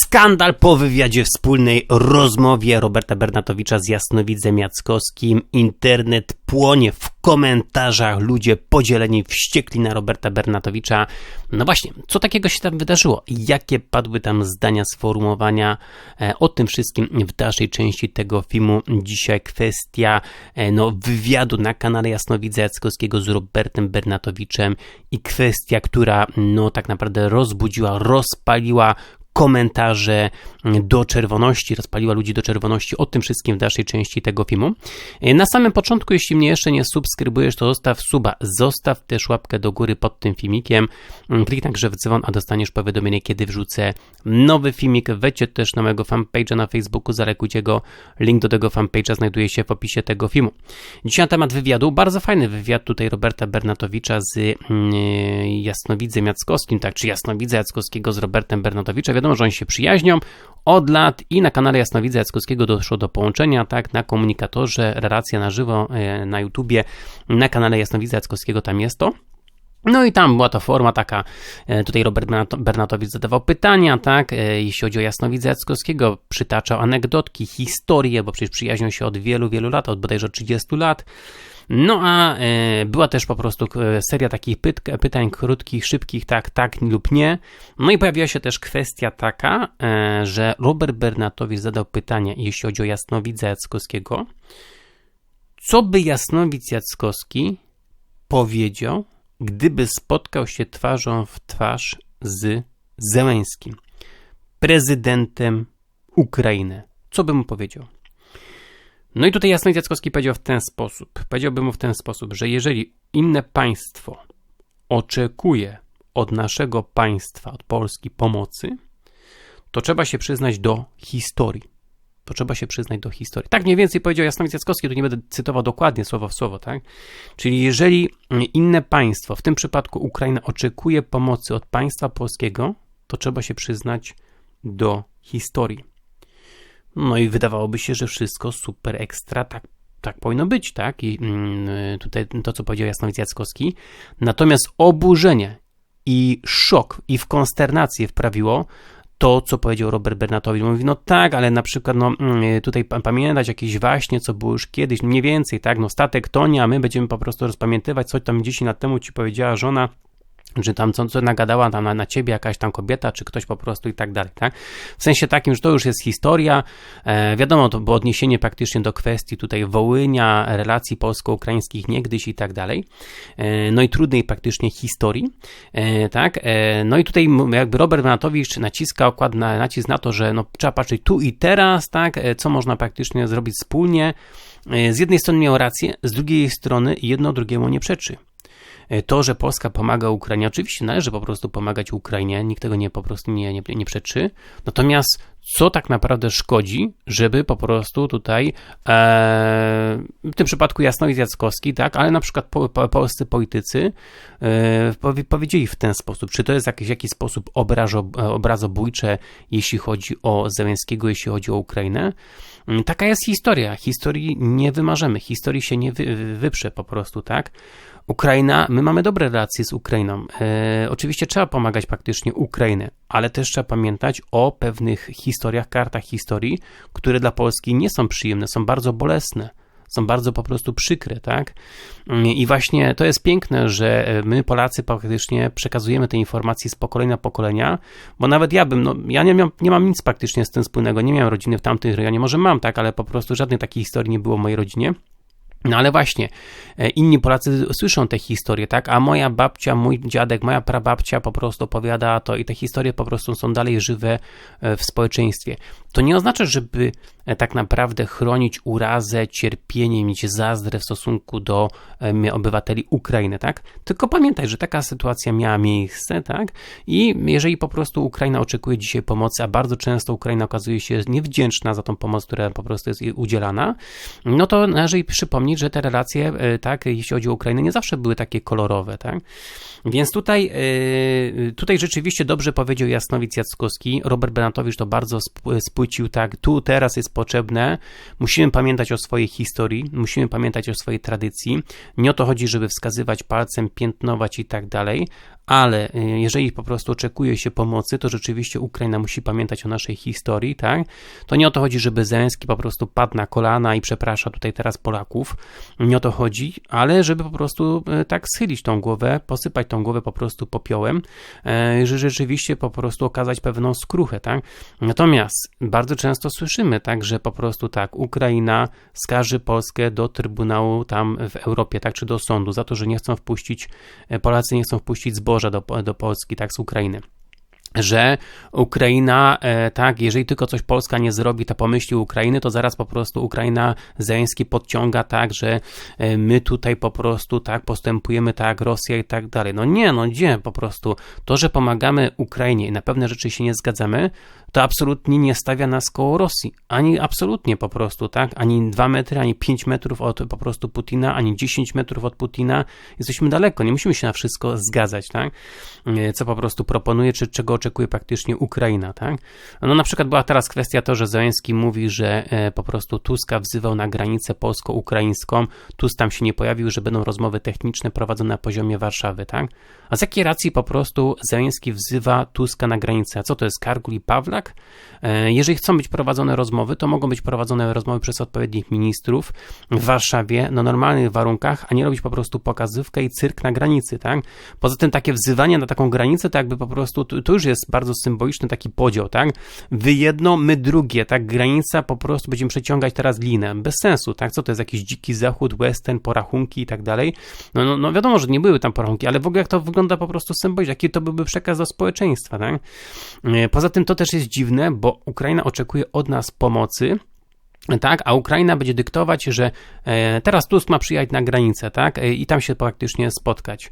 Skandal po wywiadzie wspólnej rozmowie Roberta Bernatowicza z Jasnowidzem Jackowskim. Internet płonie w komentarzach, ludzie podzieleni, wściekli na Roberta Bernatowicza. No właśnie, co takiego się tam wydarzyło? Jakie padły tam zdania, sformułowania? E, o tym wszystkim w dalszej części tego filmu. Dzisiaj kwestia e, no, wywiadu na kanale Jasnowidza Jackowskiego z Robertem Bernatowiczem i kwestia, która no tak naprawdę rozbudziła, rozpaliła komentarze do czerwoności, rozpaliła ludzi do czerwoności o tym wszystkim w dalszej części tego filmu. Na samym początku, jeśli mnie jeszcze nie subskrybujesz, to zostaw suba, zostaw też łapkę do góry pod tym filmikiem, kliknij także w dzwon, a dostaniesz powiadomienie, kiedy wrzucę nowy filmik. Wejdźcie też na mojego fanpage'a na Facebooku, zalekujcie go, link do tego fanpage'a znajduje się w opisie tego filmu. Dzisiaj na temat wywiadu, bardzo fajny wywiad tutaj Roberta Bernatowicza z yy, Jasnowidzem Jackowskim, tak, czy Jasnowidza Jackowskiego z Robertem Bernatowiczem, wiadomo, że oni się przyjaźnią od lat i na kanale Jasnowidza Jackowskiego doszło do połączenia, tak, na komunikatorze, relacja na żywo e, na YouTubie, na kanale Jasnowidza Jackowskiego tam jest to. No i tam była to forma taka, e, tutaj Robert Bernatowicz zadawał pytania, tak, e, jeśli chodzi o Jasnowidza Jackowskiego, przytaczał anegdotki, historie, bo przecież przyjaźnią się od wielu, wielu lat, od bodajże 30 lat. No a e, była też po prostu e, seria takich pytań krótkich, szybkich, tak, tak lub nie. No i pojawiła się też kwestia taka, e, że Robert Bernatowicz zadał pytanie, jeśli chodzi o Jasnowidza Jackowskiego, co by Jasnowidz Jackowski powiedział, gdyby spotkał się twarzą w twarz z Zełęskim, prezydentem Ukrainy. Co by mu powiedział? No i tutaj Jasnowic Jackowski powiedział w ten sposób, powiedziałbym mu w ten sposób, że jeżeli inne państwo oczekuje od naszego państwa, od Polski pomocy, to trzeba się przyznać do historii. To trzeba się przyznać do historii. Tak mniej więcej powiedział Jasnowic Jackowski, tu nie będę cytował dokładnie słowo w słowo, tak? Czyli jeżeli inne państwo, w tym przypadku Ukraina, oczekuje pomocy od państwa polskiego, to trzeba się przyznać do historii. No i wydawałoby się, że wszystko super ekstra, tak, tak powinno być, tak? I mm, tutaj to, co powiedział Jasnowic Jackowski. Natomiast oburzenie i szok i w konsternację wprawiło to, co powiedział Robert Bernatowicz. Mówi, no tak, ale na przykład, no mm, tutaj pamiętać jakieś właśnie, co było już kiedyś, mniej więcej, tak, no statek tonie, a my będziemy po prostu rozpamiętywać, co tam 10 lat temu ci powiedziała żona, że tam co, co nagadała tam na, na ciebie jakaś tam kobieta, czy ktoś po prostu i tak dalej, tak? W sensie takim, że to już jest historia, e, wiadomo, to było odniesienie praktycznie do kwestii tutaj Wołynia, relacji polsko-ukraińskich niegdyś i tak dalej, e, no i trudnej praktycznie historii, e, tak? E, no i tutaj jakby Robert Bernatowicz naciska okład na, nacisk na to, że no, trzeba patrzeć tu i teraz, tak? E, co można praktycznie zrobić wspólnie. E, z jednej strony miał rację, z drugiej strony jedno drugiemu nie przeczy. E, to, że Polska pomaga Ukrainie, oczywiście należy po prostu pomagać Ukrainie, nikt tego nie po prostu nie, nie, nie przeczy. Natomiast co tak naprawdę szkodzi, żeby po prostu tutaj, e, w tym przypadku Jasnowic Jackowski, tak, ale na przykład po, po, polscy politycy e, powiedzieli w ten sposób, czy to jest jakiś, jakiś sposób obrazo, obrazobójcze, jeśli chodzi o Zełenskiego, jeśli chodzi o Ukrainę. Mm, taka jest historia. Historii nie wymarzymy, historii się nie wy, wyprze po prostu, tak? Ukraina, my mamy dobre relacje z Ukrainą. E, oczywiście trzeba pomagać praktycznie Ukrainie, ale też trzeba pamiętać o pewnych historiach, kartach historii, które dla Polski nie są przyjemne, są bardzo bolesne są bardzo po prostu przykre, tak? I właśnie to jest piękne, że my Polacy praktycznie przekazujemy te informacje z pokolenia pokolenia, bo nawet ja bym, no ja nie, miał, nie mam nic praktycznie z tym wspólnego, nie miałem rodziny w tamtych rejonie, może mam, tak, ale po prostu żadnej takiej historii nie było w mojej rodzinie. No ale właśnie, e, inni Polacy słyszą te historie, tak? A moja babcia, mój dziadek, moja prababcia po prostu opowiada to i te historie po prostu są dalej żywe e, w społeczeństwie. To nie oznacza, żeby tak naprawdę chronić urazę, cierpienie, mieć zazdrę w stosunku do obywateli Ukrainy, tak? Tylko pamiętaj, że taka sytuacja miała miejsce, tak? I jeżeli po prostu Ukraina oczekuje dzisiaj pomocy, a bardzo często Ukraina okazuje się niewdzięczna za tą pomoc, która po prostu jest udzielana, no to należy przypomnieć, że te relacje, e, tak, jeśli chodzi o Ukrainę, nie zawsze były takie kolorowe, tak? Więc tutaj, e, tutaj rzeczywiście dobrze powiedział Jasnowic Jackowski, Robert Benatowicz to bardzo spłycił, tak, tu teraz jest potrzebne, musimy pamiętać o swojej historii, musimy pamiętać o swojej tradycji, nie o to chodzi, żeby wskazywać palcem, piętnować i tak dalej, ale y, jeżeli po prostu oczekuje się pomocy, to rzeczywiście Ukraina musi pamiętać o naszej historii, tak? To nie o to chodzi, żeby Zelenski po prostu padł na kolana i przeprasza tutaj teraz Polaków, nie o to chodzi, ale żeby po prostu y, tak schylić tą głowę, posypać tą głowę po prostu popiołem, y, że rzeczywiście po prostu okazać pewną skruchę, tak? Natomiast bardzo często słyszymy, tak, że po prostu tak, Ukraina skarży Polskę do Trybunału tam w Europie, tak, czy do sądu za to, że nie chcą wpuścić, Polacy nie chcą wpuścić zboża do, do Polski, tak, z Ukrainy że Ukraina, e, tak, jeżeli tylko coś Polska nie zrobi, to pomyśli Ukrainy, to zaraz po prostu Ukraina Zeński podciąga tak, że e, my tutaj po prostu tak postępujemy tak, Rosja i tak dalej. No nie, no gdzie po prostu. To, że pomagamy Ukrainie i na pewne rzeczy się nie zgadzamy, to absolutnie nie stawia nas koło Rosji. Ani absolutnie po prostu, tak? Ani 2 metry, ani 5 metrów od po prostu Putina, ani 10 metrów od Putina. Jesteśmy daleko, nie musimy się na wszystko zgadzać, tak? E, co po prostu proponuje, czy czego oczekuje praktycznie Ukraina, tak? No na przykład była teraz kwestia to, że Załęski mówi, że e, po prostu Tuska wzywał na granicę polsko-ukraińską, Tusk tam się nie pojawił, że będą rozmowy techniczne prowadzone na poziomie Warszawy, tak? A z jakiej racji po prostu Załęski wzywa Tuska na granicę? A co to jest, Kargul i Pawlak? E, jeżeli chcą być prowadzone rozmowy, to mogą być prowadzone rozmowy przez odpowiednich ministrów w Warszawie na normalnych warunkach, a nie robić po prostu pokazywkę i cyrk na granicy, tak? Poza tym takie wzywanie na taką granicę, to jakby po prostu, to już jest bardzo symboliczny taki podział, tak? Wy jedno, my drugie, tak? Granica po prostu będziemy przeciągać teraz linę. Bez sensu, tak? Co to jest jakiś dziki zachód, western, porachunki i tak dalej? No, no, no wiadomo, że nie były tam porachunki, ale w ogóle jak to wygląda po prostu symbolicznie, jaki to byłby przekaz do społeczeństwa, tak? E, poza tym to też jest dziwne, bo Ukraina oczekuje od nas pomocy, tak, a Ukraina będzie dyktować, że e, teraz Tusk ma przyjechać na granicę, tak, e, i tam się praktycznie spotkać.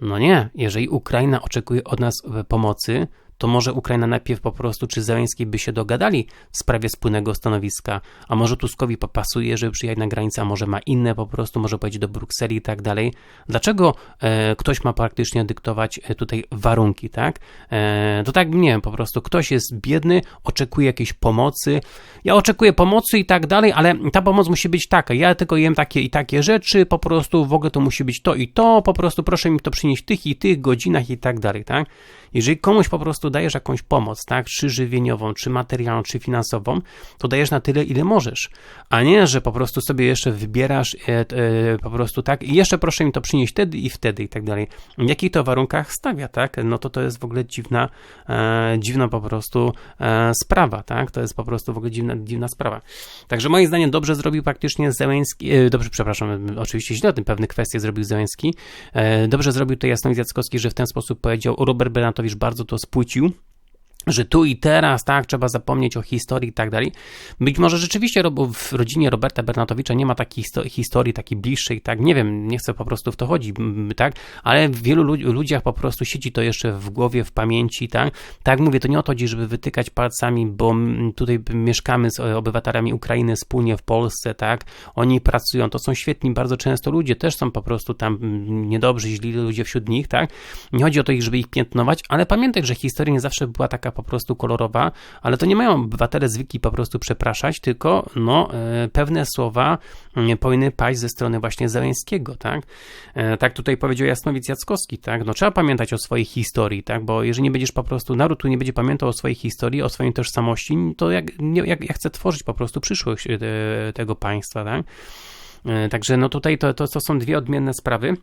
No nie, jeżeli Ukraina oczekuje od nas pomocy, to może Ukraina najpierw po prostu, czy Zeleński by się dogadali w sprawie wspólnego stanowiska, a może Tuskowi popasuje, żeby przyjechać na granicę, a może ma inne po prostu, może powiedzieć do Brukseli i tak dalej. Dlaczego e, ktoś ma praktycznie dyktować e, tutaj warunki, tak? E, to tak, nie wiem, po prostu ktoś jest biedny, oczekuje jakiejś pomocy, ja oczekuję pomocy i tak dalej, ale ta pomoc musi być taka, ja tylko jem takie i takie rzeczy, po prostu w ogóle to musi być to i to, po prostu proszę mi to przynieść w tych i tych godzinach i tak dalej, tak? Jeżeli komuś po prostu dajesz jakąś pomoc, tak, czy żywieniową, czy materialną, czy finansową, to dajesz na tyle, ile możesz, a nie, że po prostu sobie jeszcze wybierasz e, e, po prostu tak i jeszcze proszę mi to przynieść wtedy i wtedy i tak dalej. W jakich to warunkach stawia, tak? No to to jest w ogóle dziwna, e, dziwna po prostu e, sprawa, tak? To jest po prostu w ogóle dziwna, dziwna sprawa. Także moim zdaniem dobrze zrobił praktycznie Zełęski, e, dobrze, przepraszam, oczywiście źle o tym pewne kwestie zrobił Zełęski, e, dobrze zrobił to Jasnowic Jackowski, że w ten sposób powiedział Robert Bernatowicz bardzo to spłycił you. Że tu i teraz, tak, trzeba zapomnieć o historii i tak dalej. Być może rzeczywiście w rodzinie Roberta Bernatowicza nie ma takiej historii, takiej bliższej, tak, nie wiem, nie chcę po prostu w to chodzić, tak, ale w wielu ludziach po prostu siedzi to jeszcze w głowie, w pamięci, tak. Tak mówię, to nie o to chodzi, żeby wytykać palcami, bo tutaj mieszkamy z obywatelami Ukrainy wspólnie w Polsce, tak, oni pracują, to są świetni bardzo często ludzie, też są po prostu tam niedobrzy, źli ludzie wśród nich, tak. Nie chodzi o to, żeby ich piętnować, ale pamiętaj, że historia nie zawsze była taka po prostu kolorowa, ale to nie mają obywatele zwykli po prostu przepraszać, tylko no, e, pewne słowa powinny paść ze strony właśnie Zeleńskiego, tak? E, tak tutaj powiedział Jasnowic Jackowski, tak? No trzeba pamiętać o swojej historii, tak? Bo jeżeli nie będziesz po prostu, naród tu nie będzie pamiętał o swojej historii, o swojej tożsamości, to jak, jak, jak chce tworzyć po prostu przyszłość e, tego państwa, tak? Także no tutaj to, to, to są dwie odmienne sprawy.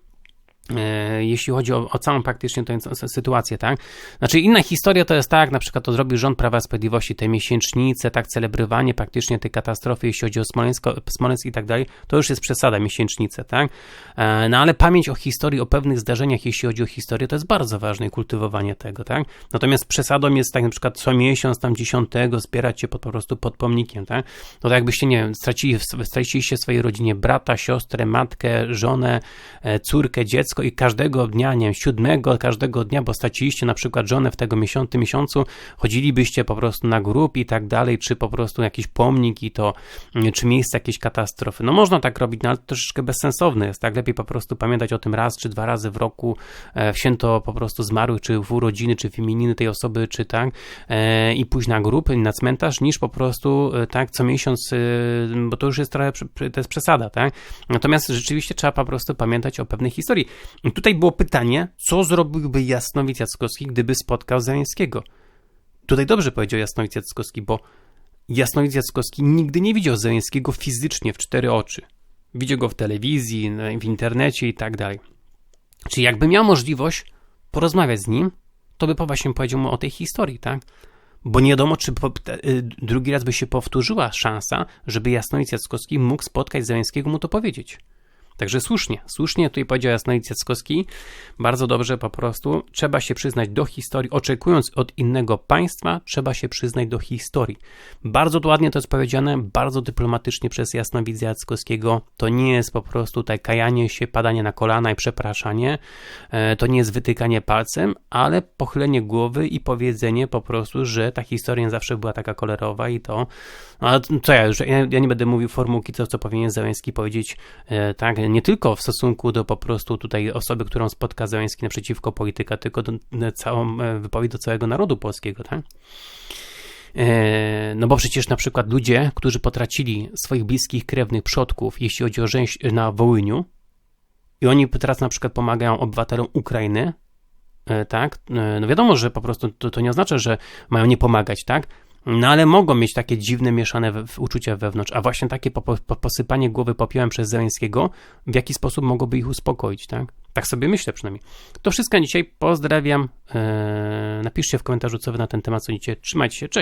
E, jeśli chodzi o, o, całą praktycznie tę sytuację, tak? Znaczy inna historia to jest tak, na przykład to zrobił rząd Prawa Sprawiedliwości, te miesięcznice, tak, celebrowanie praktycznie tej katastrofy, jeśli chodzi o Smoleńsk, Smoleńsk i tak dalej, to już jest przesada, miesięcznice, tak? E, no ale pamięć o historii, o pewnych zdarzeniach, jeśli chodzi o historię, to jest bardzo ważne i kultywowanie tego, tak? Natomiast przesadą jest tak na przykład co miesiąc, tam dziesiątego zbierać się pod, po prostu pod pomnikiem, tak? No to jakbyście, nie wiem, stracili, straciliście swojej rodzinie brata, siostrę, matkę, żonę, e, córkę, dziecko, i każdego dnia, nie wiem, siódmego, każdego dnia, bo straciliście na przykład żonę w tego miesiącu, miesiącu, chodzilibyście po prostu na grup i tak dalej, czy po prostu jakiś pomnik i to, mm, czy miejsce jakiejś katastrofy. No można tak robić, no ale to troszeczkę bezsensowne jest, tak? Lepiej po prostu pamiętać o tym raz czy dwa razy w roku, e, w święto po prostu zmarłych, czy w urodziny, czy w imieniny tej osoby, czy tak, e, i pójść na grupy, na cmentarz, niż po prostu e, tak co miesiąc, bo to już jest trochę, to jest przesada, tak? Natomiast rzeczywiście trzeba po prostu pamiętać o pewnej historii. Tutaj było pytanie, co zrobiłby Jasnowic Jackowski, gdyby spotkał Zeleńskiego? Tutaj dobrze powiedział Jasnowic Jackowski, bo Jasnowic Jackowski nigdy nie widział Zeleńskiego fizycznie w cztery oczy. Widział go w telewizji, w internecie i tak dalej. Czyli jakby miał możliwość porozmawiać z nim, to by właśnie powiedział mu o tej historii, tak? Bo nie wiadomo, czy po, y, drugi raz by się powtórzyła szansa, żeby Jasnowic Jackowski mógł spotkać Zeleńskiego, mu to powiedzieć. Także słusznie, słusznie tutaj powiedział Jasnowic Jackowski, bardzo dobrze po prostu, trzeba się przyznać do historii, oczekując od innego państwa, trzeba się przyznać do historii. Bardzo ładnie to jest powiedziane, bardzo dyplomatycznie przez Jasnowidza Jackowskiego, to nie jest po prostu tutaj kajanie się, padanie na kolana i przepraszanie, e, to nie jest wytykanie palcem, ale pochylenie głowy i powiedzenie po prostu, że ta historia zawsze była taka kolorowa i to, no, co ja już, ja, ja nie będę mówił formułki, co, co powinien Załęski powiedzieć, e, tak, nie tylko w stosunku do po prostu tutaj osoby, którą spotka Załęski naprzeciwko polityka, tylko do, całą e, wypowiedź do całego narodu polskiego, tak? E, no bo przecież na przykład ludzie, którzy potracili swoich bliskich, krewnych przodków, jeśli chodzi o rzeź na Wołyniu, i oni teraz na przykład pomagają obywatelom Ukrainy, e, tak? No wiadomo, że po prostu to, to nie oznacza, że mają nie pomagać, tak? No ale mogą mieć takie dziwne, mieszane we, uczucia wewnątrz, a właśnie takie po, po, posypanie głowy popiołem przez Zeleńskiego, w jaki sposób mogłoby ich uspokoić, tak? Tak sobie myślę przynajmniej. To wszystko dzisiaj, pozdrawiam, eee, napiszcie w komentarzu, co wy na ten temat sądzicie, trzymajcie się, cześć!